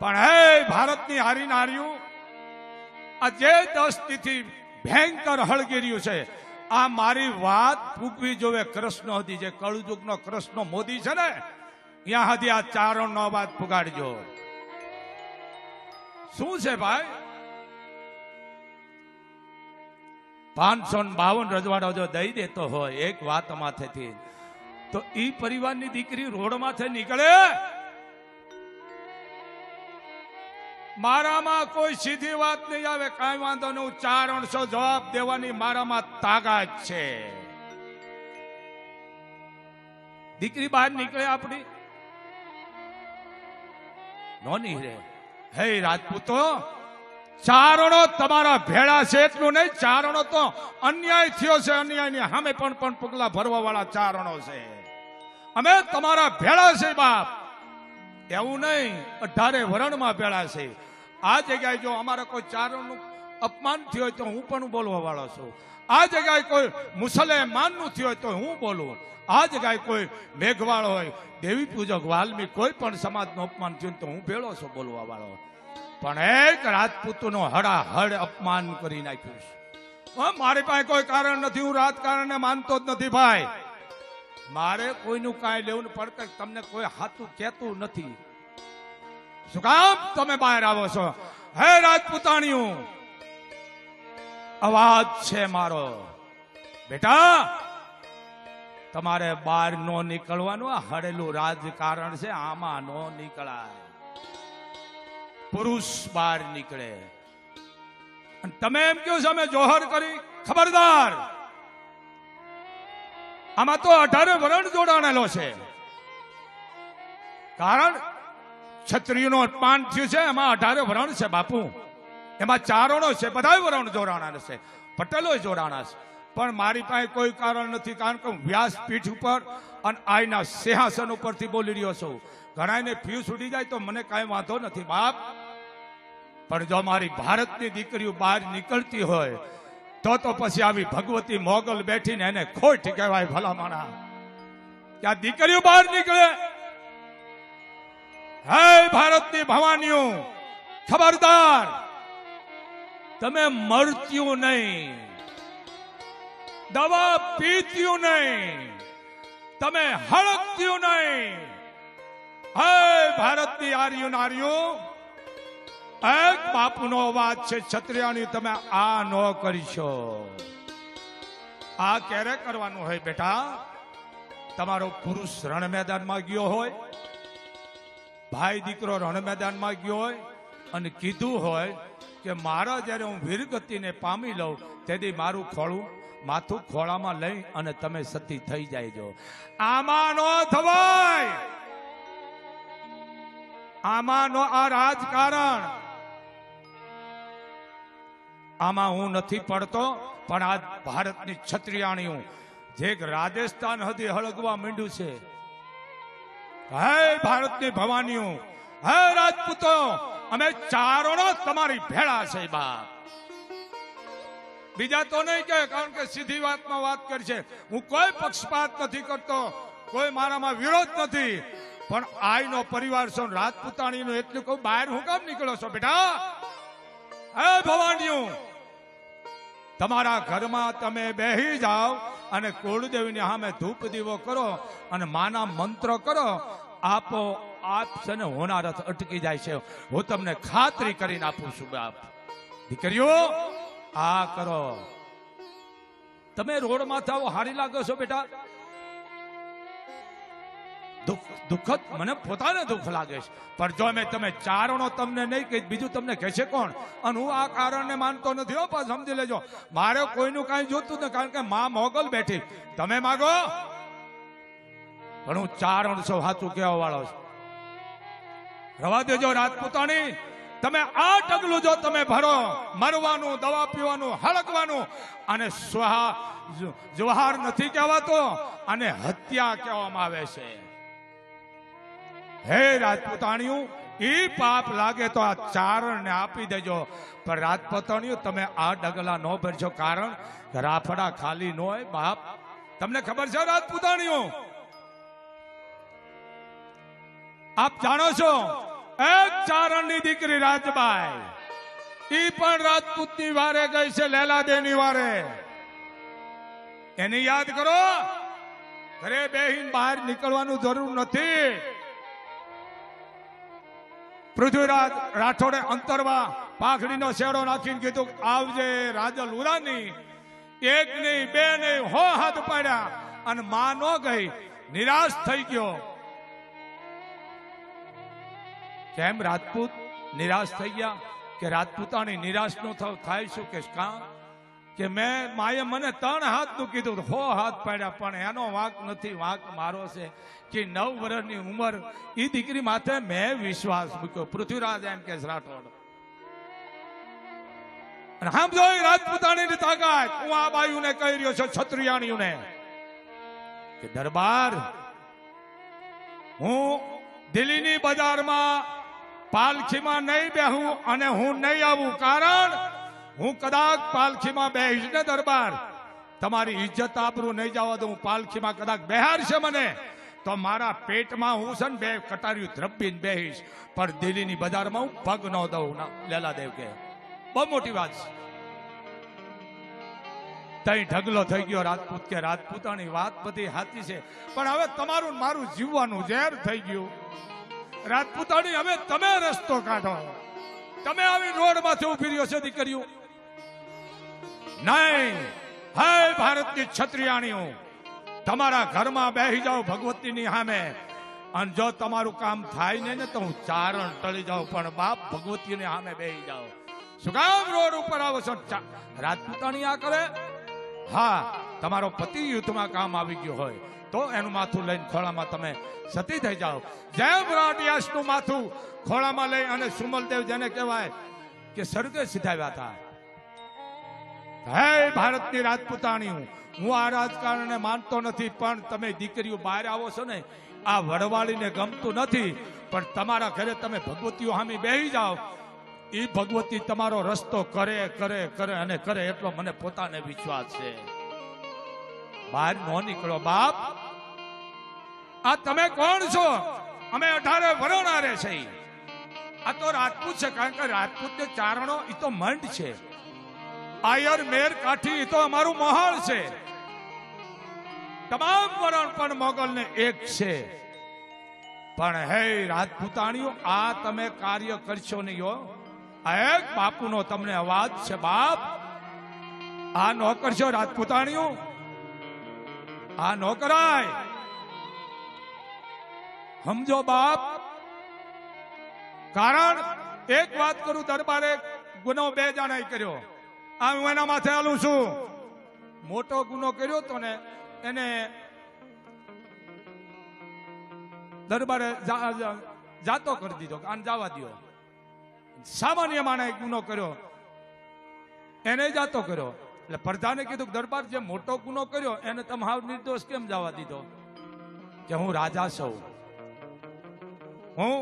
પણ હે ભારતની હારી નાર્યું આ જે દસ તિથિ ભયંકર હળગીર્યું છે, આ મારી વાત ફૂગવી જોવે કૃષ્ણ હતી જે કળયુગનો કૃષ્ણ મોદી છે ને ત્યાં હતી આ ચારણ નો વાત પુગાડજો. શું છે ભાઈ? પાંચસો બાવન રજવાડો જો દઈ દેતો હોય, એક વાત માથેથી, તો ઈ પરિવારની દીકરી રોડમાંથી નીકળે? મારામાં કોઈ સીધી વાત નહીં આવે કાંઈ વાંધો નહીં. હું ચારણસો જવાબ દેવાની મારામાં તાકાત છે. દીકરી બહાર નીકળે આપણી. નોની રે હે રાજપૂતો ચારણો તમારા ભેળા છે એટલું નહીં ચારણો તો અન્યાય થયો છે અન્યાયની સામે પણ પણ પગલા ભરવા વાળા ચારણો છે. અમે તમારા ભેળા છે બાપ. એવું નહીં અઢારે વરણમાં ભેળા છે. આ જગ્યાએ જો અમારે કોઈ ચારણનું અપમાન થયું હોય તો હું પણ બોલવા વાળો છું. આ જગ્યાએ કોઈ મુસલમાનનું થયું હોય તો હું બોલું આ જગ્યાએ કોઈ મેઘવાળો હોય, દેવી પૂજક, વાલ્મી કોઈ પણ સમાજનું અપમાન થયું તો હું ભેળો છું બોલવા વાળો. પણ એક રાજપૂતનો હડાહડ અપમાન કરી નાખ્યું છે. મારી પાસે કોઈ કારણ નથી, હું રાજકારણને માનતો જ નથી ભાઈ. મારે કોઈનું કાંઈ લેવું પડતું તમને કોઈ હાથું કહેતું નથી. શું કામ તમે બહાર આવો છો? હે રાજપૂતાણીયું અવાજ છે મારો. બેટા, તમારે બહાર નો નીકળવાનું હડેલું રાજકારણ છે, આમાં નો નીકળાય. પુરુષ બહાર નીકળે. તમે એમ કહો છો, અમે જોહર કરી. ખબરદાર. આમાં તો અઢારે વરણ જોડાણેલો છે. કારણ ક્ષત્રિયનો અપમાન થયું છે, એમાં અઢારે વરણ છે બાપુ. એમાં ચારણો છે બધા વરણ જોડાણા છે, પટેલો જોડાણા છે. પણ મારી પાસે કોઈ કારણ નથી, કારણ કે હું વ્યાસપીઠ ઉપર અને આઈના સિંહાસન ઉપરથી બોલી રહ્યો છું. ઘણાને ફ્યુ ઉડી જાય તો મને કાંઈ વાંધો નથી, બાપ. પણ જો મારી ભારતની દીકરીઓ બહાર નીકળતી હોય, તો તો પછી આવી ભગવતી મોગલ બેઠીને એને ખોટ કહેવાય ભલામણા. ત્યાં દીકરીઓ બહાર નીકળે હે ભારતની ભવાનીઓ, ખબરદાર, તમે મરત્યું નહીં, દવા પીત્યું નહીં, તમે હળકત્યું નહીં. હે ભારતની આર્યું નાર્યું એક બાપુનો અવાજ છે, ક્ષત્રિયાની તમે આ ન કરીશો આ ક્યારે કરવાનું હોય બેટા? તમારો પુરુષ રણ મેદાનમાં ગયો હોય ભાઈ દીકરો રણ મેદાનમાં ગયો હોય અને કીધું હોય કે મારા જ્યારે હું વીરગતિને પામી લઉં, તેથી મારું ખોળું માથું ખોળામાં લઈ અને તમે સતી થઈ જાયજો. આમાં નો થવાય આમાં નો આ રાજકારણ! આમાં હું નથી પડતો, પણ આ ભારતની ક્ષત્રિયાણીઓ જે રાજસ્થાન હતી હળગવા માંડ્યું છે હે ભારતની ભવાનીઓ, હે રાજપૂતો, અમે ચારણો તમારી ભેળા છે, બાપ. બીજા તો નહીં કે કારણ કે સીધી વાતમાં વાત કરી છે. હું કોઈ પક્ષપાત નથી કરતો, કોઈ મારામાં વિરોધ નથી. પણ આઈનો પરિવાર છો રાજપૂતાણીનો, એટલું કહું, બહાર હું કામ નીકળો છો, બેટા? હે ભવાનીઓ, તમારા ઘરમાં તમે બેહી જાઓ અને કુળદેવીની સામે ધૂપ દીવો કરો અને માના મંત્ર કરો, આપો આપ છે ને હોનારથ અટકી જાય છે. હું તમને ખાતરી કરીને આપું છું બાપ. દીકરીઓ, આ કરો. તમે રોડમાં થાવ હારી લાગો છો બેટા? દુઃખદ મને પોતાને દુઃખ લાગે છે. પણ જો મેં તમે ચારણો તમને નહીં કહી બીજું તમને કહેશે કોણ? અને હું આ કારણને માનતો નથી. હો પણ સમજી લેજો. મારે કોઈનું કાંઈ જોતું નથી, કારણ કે માં મોગલ બેઠી. તમે માગો? પણ હું ચારણ છો સાચું કહેવા વાળો છું. રવા દેજો રાજપૂતાણી. તમે આ ડગલું જો તમે ભરો, મરવાનું, દવા પીવાનું હળકવાનું અને સ્વહા જવાહર નથી કહેવાતો, અને હત્યા કહેવામાં આવે છે. હે રાજપૂતાણીયું એ પાપ લાગે તો આ ચારણને આપી દેજો. પણ રાજપૂતાણીયું તમે આ ડગલા ન ભરજો કારણ રાફડા ખાલી ન હોય, બાપ. તમને ખબર છે રાજપૂતાણીયું આપ જાણો છો, એક ચારણની દીકરી રાજબાઈ. ઈ પણ રાજપૂતની વારે ગઈ છે લેલાદેની વારે. એને યાદ કરો, ઘરે બેહીન બહાર નીકળવાનું જરૂર નથી. પૃથ્વીરાજ રાઠોડે અંતરવા પાઘડીનો શેરો નાખીને કીધું આવજે રાજા લુરાની એક નહીં, બે નહીં, હો હાથ પાડ્યા અને માં નો ગઈ, નિરાશ થઈ ગયો. કેમ રાજપૂત? નિરાશ થઈ ગયા? કે રાજપૂતાની નિરાશ નો થાય શું કે કાં કે મેં માએ મને ત્રણ હાથનું કીધું હો હાથ પાડ્યા, પણ એનો વાંક નથી, વાંક મારો છે કે નવ વર્ષની ઉંમર એ દીકરી માથે મેં વિશ્વાસ મૂક્યો. પૃથ્વીરાજ એમ કે રાઠોડ. જોઈ રાજપૂતાણીની તાકાત. હું આ બાયુને કહી રહ્યો છું છત્રિયાણીઓને કે દરબાર, હું દિલ્હીની બજારમાં પાલખીમાં નહીં બેહું અને હું નહીં આવું. કારણ હું કદાચ પાલખીમાં બેહીશ દરબાર. તમારી ઇજ્જત આબરૂ નહીં જવા દઉં પાલખીમાં કદાચ બેહારશે મને. તો મારા પેટમાં હું છે બે કટાર્યું ધ્રબીને બેહીશ. પણ દિલ્હીની બજારમાં હું પગ ન દઉં. લેલાદેવ કે બહુ મોટી વાત છે. તઈ ઢગલો થઈ ગયો રાજપૂત કે રાજપૂતાની વાત બધી સાચી છે. પણ હવે તમારું મારું જીવવાનું ઝેર થઈ ગયું. રાજપૂતાણી, હવે તમે રસ્તો કાઢો. તમે આવી રોડમાંથી ઊભી રહ્યો છે દીકરીઓ. નહીં. હે ભારતની છત્રિયાણીઓ તમારા ઘરમાં બેસી જાઓ ભગવતીની સામે. અને જો તમારું કામ થાય ને તો હું ચારણ ટળી જાઉં, પણ બાપ ભગવતીની સામે બેસી જાઓ. કામ રોડ ઉપર આવો છો? રાજપૂતાણી આ કરે? હા, તમારો પતિ યુદ્ધમાં કામ આવી ગયો હોય, તો એનું માથું લઈને ખોળામાં તમે સતી થઈ જાઓ. જેમ રાટિયાસનું માથું ખોળામાં લઈ અને સુમલદેવ જેને કહેવાય કે સ્વર્ગે સિધાવ્યા હતા. હે ભારતની રાજપૂતાણી, હું આ રાજકારણને માનતો નથી, પણ તમે દીકરીઓ બહાર આવો છો ને, આ વડવાળીને ગમતું નથી, પણ તમારા ઘરે તમે ભગવતીઓ સામે બેહી જાઓ. એ ભગવતી તમારો રસ્તો કરે કરે કરે અને કરે એટલો મને પોતાને વિશ્વાસ છે. બહાર નો નીકળો બાપ. આ તમે કોણ છો? અમે અઢારે વરોણારે છે આ તો રાજપૂત છે, કારણ કે રાજપૂતને ચારણો એ તો મંડ છે. આયર મેર કાઠી તો અમારું મહાલ છે. તમામ વરણ પણ મોગલ ને એક છે. પણ હે રાજપૂતાણીઓ, આ તમે કાર્ય કરશો નહીં હો. એક બાપુનો તમને અવાજ છે, બાપ. આ નો કરશો રાજપૂતાણીઓ. આ નો કરાય. સમજો બાપ. કારણ એક વાત કરું, દરબારે ગુનો બે જણાએ કર્યો. આ હું એના માથે હાલું છું. મોટો ગુનો કર્યો તો ને, એને દરબારે જાતો કરી દીધો, આને જવા દો સામાન્ય માણે ગુનો કર્યો. એને જાતો કર્યો. એટલે પ્રધાને કીધું કે દરબાર જે મોટો ગુનો કર્યો, એને તમે હાવ નિર્દોષ કેમ જવા દીધો? કે હું રાજા છું. હું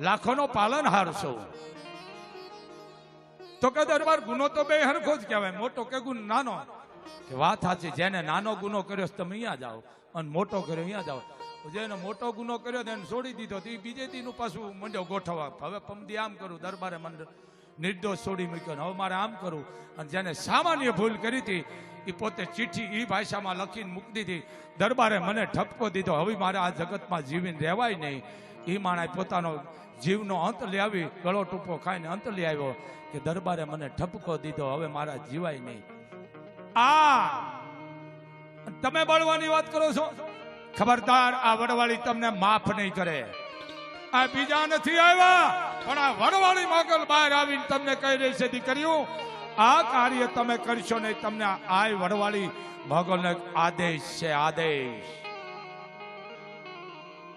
લાખોનો પાલનહાર છું. તો કે દરબાર ગુનો તો બે હરખો જ કહેવાય. મોટો કે ગુનો, નાનો. કે વાત સાચી જેને નાનો ગુનો કર્યો તમે અહીંયા જાઓ અને મોટો કર્યો, અહીંયા જાઓ જેને મોટો ગુનો કર્યો તેને છોડી દીધો, તો એ બીજે દીનું પાછું મંડ્યો ગોઠવવા. હવે પમદી આમ કરું, દરબારે મંડ નિર્દોષ છોડી મૂક્યો હવે મારે આમ કરું. અને જેને સામાન્ય ભૂલ કરી હતી એ પોતે ચિઠ્ઠી એ ભાષામાં લખીને મૂકી દીધી. દરબારે મને ઠપકો દીધો, હવે મારે આ જગતમાં જીવીને રહેવાય નહીં. એ માણસ પોતાનો જીવનો અંત લાવી ગળો ટૂંકો ખાઈને અંત લઈ આવ્યો કે દરબારે મને ઠપકો દીધો, હવે મારા જીવાય નહીં. આ! તમે બળવાની વાત કરો છો? ખબરદાર, આ વડવાળી તમને માફ નહીં કરે. આ બીજા નથી આવ્યા, પણ આ વડવાળી મોગલ બહાર આવીને તમને કહી રહી છે, દીકરીઓ, આ કાર્ય તમે કરશો નહીં, તમને આ વડવાળી મોગલનો આદેશ છે, આદેશ.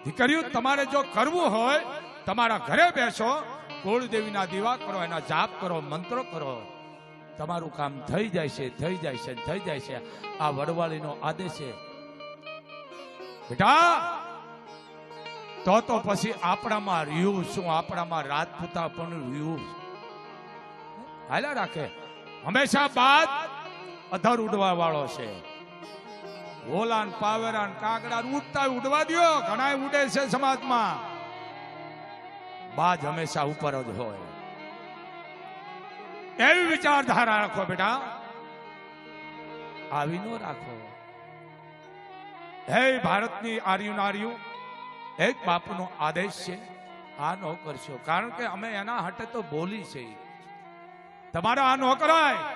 દીકરીઓ, તમારે જો કરવું હોય, તમારા ઘરે બેસો, કુળદેવીના દીવા કરો, એના જાપ કરો, મંત્રો કરો. તમારું કામ થઈ જાય છે, થઈ જાય છે, થઈ જાય છે. આ વડવાળીનો આદેશ છે. બેટા, તો તો પછી આપણામાં રહ્યું શું? આપણામાં રાજપૂતા પણ રહ્યું. હાલ્યા રાખે. હંમેશા બાદ અધર ઉડવા વાળો છે. ઓલાન પાવેરાન કાગડા ઉડતા ઉડવા દ્યો. ઘણા ઉડે છે સમાજમાં. બાજ હંમેશા ઉપર જ હોય. એવી વિચારધારા રાખો બેટા. આવી નો રાખો. હે ભારતની આર્યું નાર્યું એક બાપુનો આદેશ છે. આ ન કરશો. કારણ કે અમે એના હાટે તો બોલી છે. તમારે આ ન કરાય.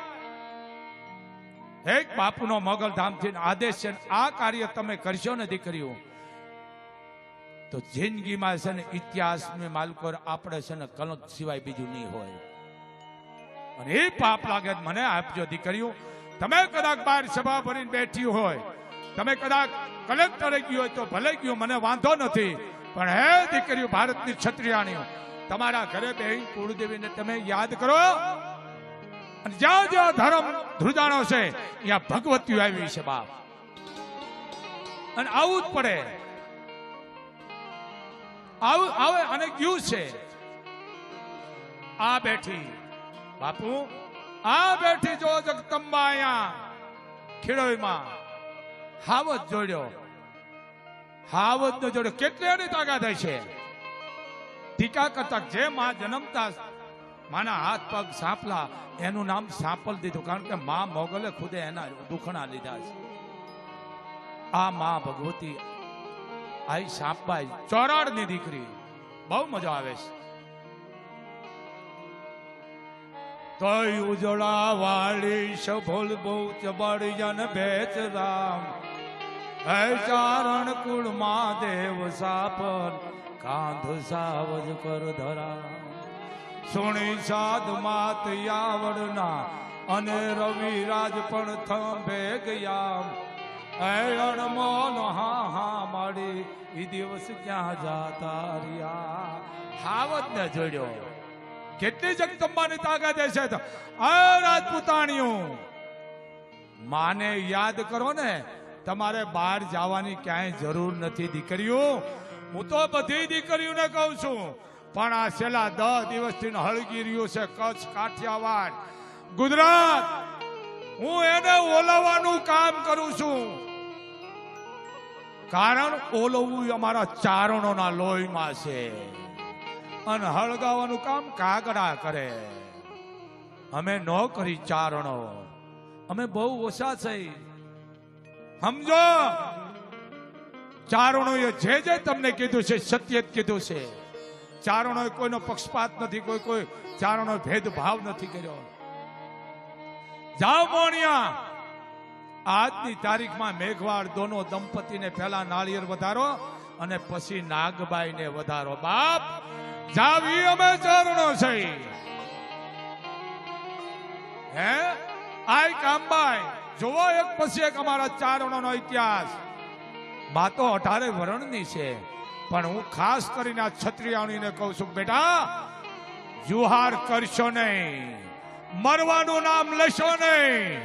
એક બાપુનો મોગલધામથી આદેશ છે આ કાર્ય તમે કરશો ને દીકરીઓ. તો જિંદગીમાં છે ને ઇતિહાસમાં માલકો આપણે છે ને કલંક સિવાય બીજું નહીં હોય. અને એ પાપ લાગે મને આપજો દીકરીઓ. તમે કદાચ બહાર સભા ભરીને બેઠી હોય, તમે કદાચ કલેક્ટરે ગયો હોય તો ભલે ગયો, મને વાંધો નથી. પણ હે દીકરીઓ, ભારતની ક્ષત્રિયાણીઓ તમારા ઘરે બે કુળદેવીને તમે યાદ કરો. અને જ્યાં જ્યાં ધર્મ ધ્રુજાણો છે, ત્યાં ભગવતી આવી છે બાપ. અને આવું જ પડે. આવું, આવે અને ગયું છે. આ બેઠી, બાપુ, આ બેઠી જો જગતંબા અહીંયા ખેડોઈમાં હાવત જોડ્યો. હાવત નો જોડ્યો. કેટલી એની તાકાત છે ટીકા કરતા જે માં જન્મતા માના હાથ પગ સાંપલા, એનું નામ સાંપલ દીધું, કારણ કે મા મોગલે ખુદે એના દુખણા લીધા છે. આ મા ભગવતી આઈ સાંપબાઈ ચોરાડની દીકરી. બહુ મજા આવે છે. તોય ઉજળા વાળી સભોલ બહુ ચબાડી જન ભેચ રામ. હે ચારણ કુળ દેવ સાપન, કાંધ સાવજ કર ધરા સુણી સાધ માત યાવડના અને રવિરાજ પણ થંભે ગયા. એણ મોન હા હા, માડી એ દિવસ ક્યાં જાતા રહ્યા? હાવત ને જોડ્યો. કેટલી જગદંબાની તાકાત છે આ રાજપૂતાણીઓ, માને યાદ કરો ને, તમારે બહાર જવાની ક્યાંય જરૂર નથી દીકરીઓ. હું તો બધી દીકરીઓને કહું છું પણ આ છેલ્લા દસ દિવસથી હળગી રહ્યું છે કચ્છ કાઠિયાવાડ. ગુજરાત, હું એને ઓલવવાનું કામ કરું છું. કારણ ઓલવવું અમારા ચારણોના લોહીમાં છે. અને હળગાવાનું કામ કાગડા કરે. અમે ન કરી ચારણો. અમે બહુ ઓછા થઈ. સમજો? ચારણોએ જે જે તમને કીધું છે સત્ય જ કીધું છે. ચારણોએ કોઈનો પક્ષપાત નથી, કોઈ કોઈ ચારણો ભેદભાવ નથી કર્યો. જાઓ મોણિયા. આજની તારીખમાં મેઘવાળ દોનો દંપતીને પહેલા નાળિયેર વધારો અને પછી નાગબાઈને વધારો. બાપ, જાવી અમે ચારણો છે. હે? આય કામબાઈ જોવો એક પછી એક અમારા ચારણોનો ઇતિહાસ. વાતો અઢારે વર્ણની છે. પણ હું ખાસ કરીને આ ક્ષત્રિયાણીને કહું છું, બેટા, જુહાર કરશો નહીં. મરવાનું નામ લેશો નહીં.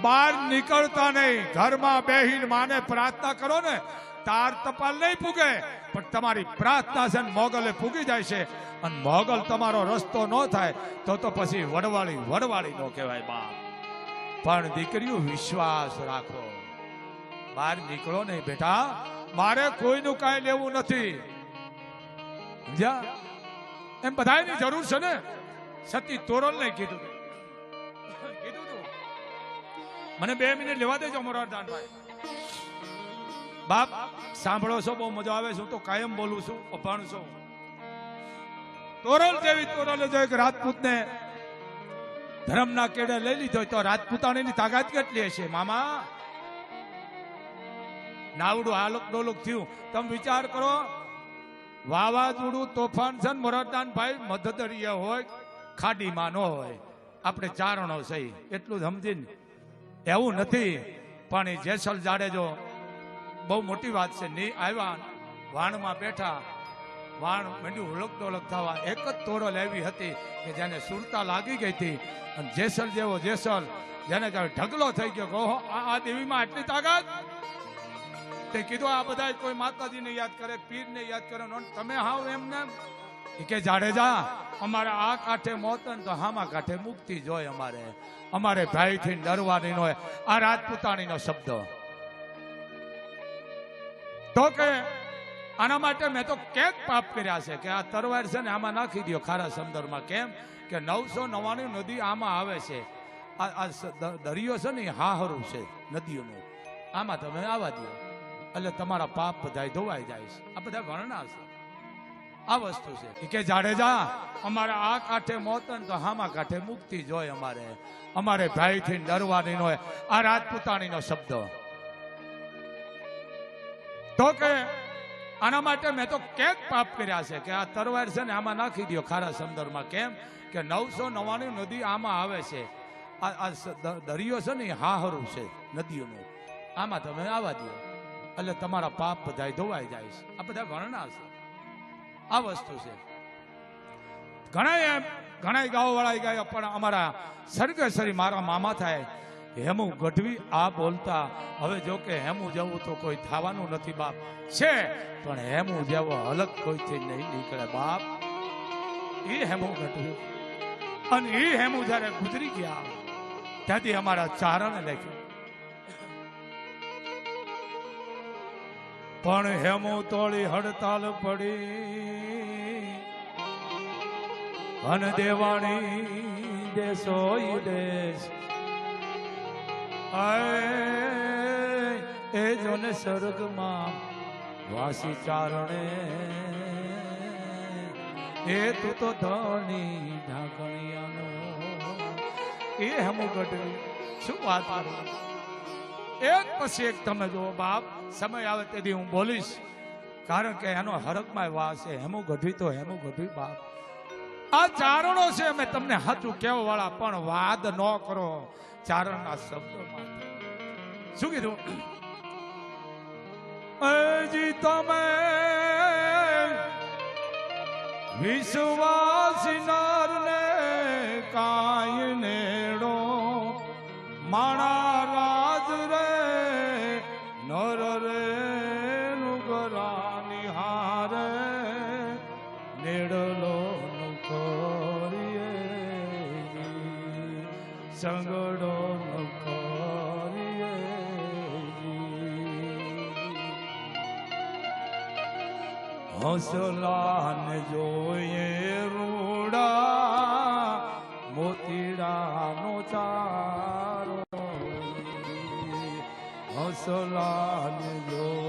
બહાર નીકળતા નહીં. ઘરમાં બેહીને માને પ્રાર્થના કરો ને, તાર તપાલ નહીં પૂગે પણ તમારી પ્રાર્થના છે મોગલે પૂગી જાય છે. અને મોગલ તમારો રસ્તો ન થાય, તો તો પછી વડવાળી વડવાળી નો કહેવાય બાપ. પણ દીકરીઓ, વિશ્વાસ રાખો. બહાર નીકળો નહીં, બેટા. મારે કોઈનું કાંઈ લેવું નથી. એમ બધાની જરૂર છે ને? સતી તોરલ ને કીધું કીધું મને બે મિનિટ લેવા દેજો મોરારદાનભાઈ બાપ, સાંભળો છો, બહુ મજા આવે છે. તો કાયમ બોલું છું, અભણ છું. તોરલ જેવી તોરલ જો એક રાજપૂતને ધર્મના કેડે લઈ લીધો તો તો રાજપૂતાણીની તાકાત કેટલી હશે, મામા? નાવડું હાલક ડોલક થયું. તમે વિચાર કરો, વાવાઝોડું, તોફાન છે ને મધદરિયા હોય, ખાડીમાં ન હોય. આપણે ચારણો સહી એટલું સમજીને. એવું નથી. પણ એ જેસલ જાડેજો બહુ મોટી વાત છે. ની આવ્યા, વાણમાં બેઠા. વાણ મંડ્યું હુલક ડોલક થવા. એક જ તોરો એવી હતી કે જેને સુરતા લાગી ગઈ હતી. અને જેસલ જેવો જેસલ, જેને ઢગલો થઈ ગયો કહો આ દેવીમાં આટલી તાકાત? તે કીધું, આ બધા કોઈ માતાજીને યાદ કરે, પીરને યાદ કરે. તમે હાવ એમને કે, જાડેજા, અમારે આ કાંઠે મોત તો હામા કાંઠે મુક્તિ જોય અમારે. અમારે ભાઈથી ડરવાની નો આ રાજપૂતાણીનો શબ્દ. તો કે, આના માટે મેં તો કેક પાપ કર્યા છે કે આ તરવાર છે ને આમાં નાખી દો ખારા સંદર્ભમાં. કેમ? કે નવસો નવાણું નદી આમાં આવે છે. આ દરિયો છે ને હાહરું છે નદીઓનું. આમાં તમે આવવા દો એટલે તમારા પાપ બધા ધોવાઈ જાય છે. આ બધા વર્ણા છે. આ વસ્તુ છે. કે જાડેજા, અમારે આ કાંઠે મોત તો હામા કાંઠે મુક્તિ જોય અમારે. અમારે ભાઈથી ડરવાની નો આ રાજપૂતાણીનો શબ્દ. તો કે આના માટે મેં તો કેક પાપ કર્યા છે કે આ તરવાર છે ને આમાં નાખી દો ખારા સમુદ્રમાં. કેમ? કે નવસો નવાણું નદી આમાં આવે છે. આ દરિયો છે ને હાહરું છે નદીઓનું. આમાં તમે આવવા દો એટલે તમારા પાપ બધા ધોવાઈ જાય છે. આ બધા વર્ણા છે. આ વસ્તુ છે. ઘણા એમ ઘણા ગાઓ વાળા ગયા, પણ અમારા સરગેસરી મારા મામા થાય. હેમુ ગઢવી આ બોલતા, હવે જો કે હેમુ જેવું તો કોઈ થવાનું નથી બાપ. છે, પણ હેમુ જેવો અલગ કોઈથી નહીં નીકળે બાપ. એ હેમુ ગઢવી. અને એ હેમુ જ્યારે ગુજરી ગયા, ત્યાંથી અમારા ચારણ લખ્યું. પણ હેમુ તોળી હડતાલ પડી. અન દેવાણી દેશો ઈ દેશ. એ જોને સ્વર્ગમાં વાસી ચારણે. એ તું તો ધણી ઢાંકણિયાનો. એ હમુ ગઢવી, શું વાત કરું? એક પછી એક તમે જુઓ, બાપ, સમય આવે તેથી હું બોલીશ. કારણ કે એનો હરકમાં વાસ છે, હેમું ગઢવી તો હેમુ ગઢવી, બાપ. આ ચારણો છે અમે તમને સાચું કેવા વાળા પણ વાદ ન કરો ચારણના શબ્દોમાં શું કીધું? હજી તમે વિશ્વાસનારને કાંઈ નેડો, માણા સંગડો હસલાન જોઈએ રૂડા મોતીડાનો ચારો હસલાન જોઈએ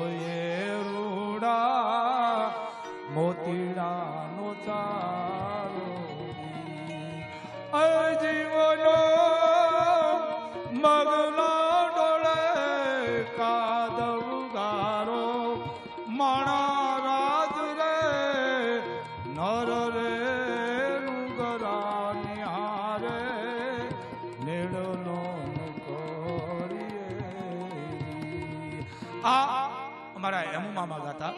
આ અમારા હેમુ મામા ગાતા.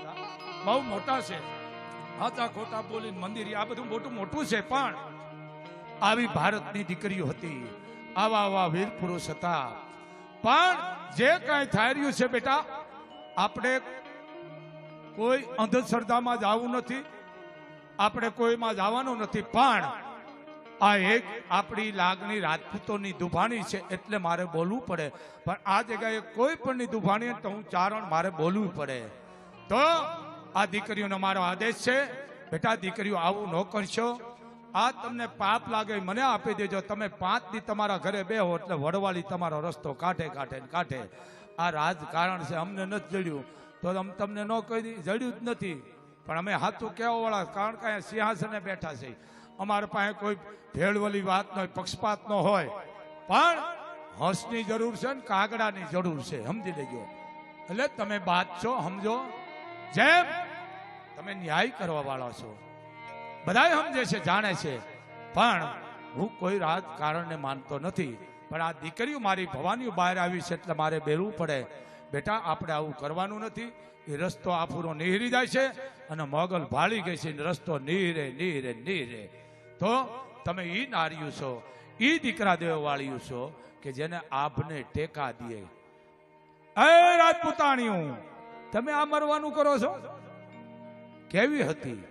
બહુ મોટા છે. હાચા ખોટા બોલીને મંદિર, આ બધું મોટું મોટું છે, પણ આવી ભારતની દીકરીઓ હતી. આવા આવા વીર પુરુષ હતા. પણ જે કાંઈ થઈ રહ્યું છે બેટા, આપણે કોઈ અંધશ્રદ્ધામાં જવું નથી. આપણે કોઈમાં જવાનું નથી. પણ આ એક આપણી લાગણી રાજપૂતોની દુભાણી છે એટલે મારે બોલવું પડે. પણ આ જગ્યાએ કોઈ પણની દુભાણી તો હું ચારણ મારે બોલવું પડે. તો આ દીકરીઓનો મારો આદેશ છે, બેટા, દીકરીઓ, આવું ન કરશો. આ તમને પાપ લાગે મને આપી દેજો. તમે પાંચ દી તમારા ઘરે બેહો એટલે વડવાળી તમારો રસ્તો કાઢે કાઢે કાઢે. આ રાજકારણ છે, અમને નથી જડ્યું. તો અમ તમને ન કહી દઈ જડ્યું જ નથી. પણ અમે હાથું કહેવા વાળા કારણ કે સિંહાસને બેઠા છે. અમારા પાસે કોઈ ભેળવલી વાત ન હોય. પક્ષપાત ન હોય પણ હંસની જરૂર છે ને કાગડાની જરૂર છે, સમજી લેજો. એટલે તમે બાદ છો, સમજો. જેમ તમે ન્યાય કરવા વાળા છો. બધા સમજે છે, જાણે છે. પણ હું કોઈ રાજકારણને માનતો નથી. પણ આ દીકરીઓ મારી ભવાની બહાર આવી છે એટલે મારે બેરવું પડે. બેટા, આપણે આવું કરવાનું નથી. એ રસ્તો આફુરો નીહરી જાય છે અને મોગલ ભાળી ગઈ છે. રસ્તો નીરે નીરે નીરે તો તમે એ નાર્યું છો એ દીકરા દેવ વાળ્યું છો કે જેને આપને ટેકા દે. એ રાજપૂતાણીઓ, તમે આ મરવાનું કરો છો? કેવી હતી?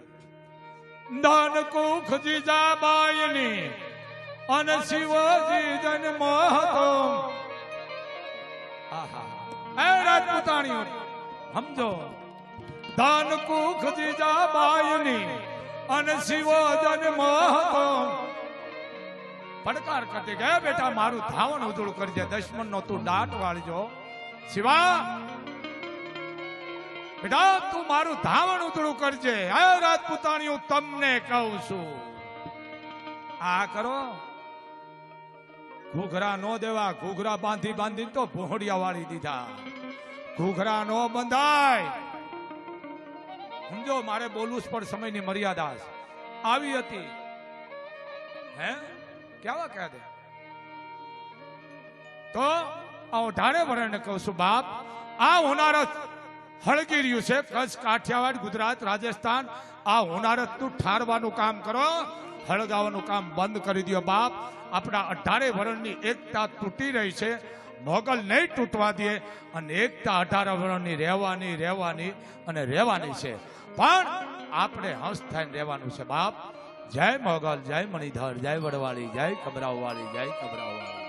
દાન કુખ જીજાબાઈની અને શિવજી જન્મ હતો આહા. એ રાજપૂતાણીઓ, સમજો. દાન કુખ જીજા બાયની અને શિવો જન્મ હતો પડકાર કરતી ગયા બેટા, મારું ધાવણ ઉજળું કરજે દશમન નો તું દાટ વાળજો. શિવા, બેટા, તું મારું ધાવણ ઉજળું કરજે. હે રાજપૂતાણી, હું તમને કહું છું. આ કરો. ઘૂઘરા નો દેવા, ઘૂઘરા બાંધી બાંધી તો ભોંડિયા વાળી દીધા. ઘૂઘરા નો બંધાય. સમજો, મારે બોલવું જ પણ સમયની મર્યાદા છે. આવી હતી. હે? કેવા કહે દે તો આ અઢારે વરણને કહું છું, બાપ, આ હોનારત હળગી રહ્યું છે, કચ્છ, કાઠિયાવાડ, ગુજરાત, રાજસ્થાન. આ હોનારતનું ઠારવાનું કામ કરો હળગાવાનું કામ બંધ કરી દો બાપ. આપણા અઢારે વરણની એકતા તૂટી રહી છે. મોગલ નહીં તૂટવા દે અને એકતા અઢાર વર્ષની રહેવાની રહેવાની અને રહેવાની છે. પણ આપણે હંસ થઈને રહેવાનું છે બાપ. જય મોગલ, જય મણિધર, જય વડવાળી, જય કબરાવવાળી જય કબરાવવાળી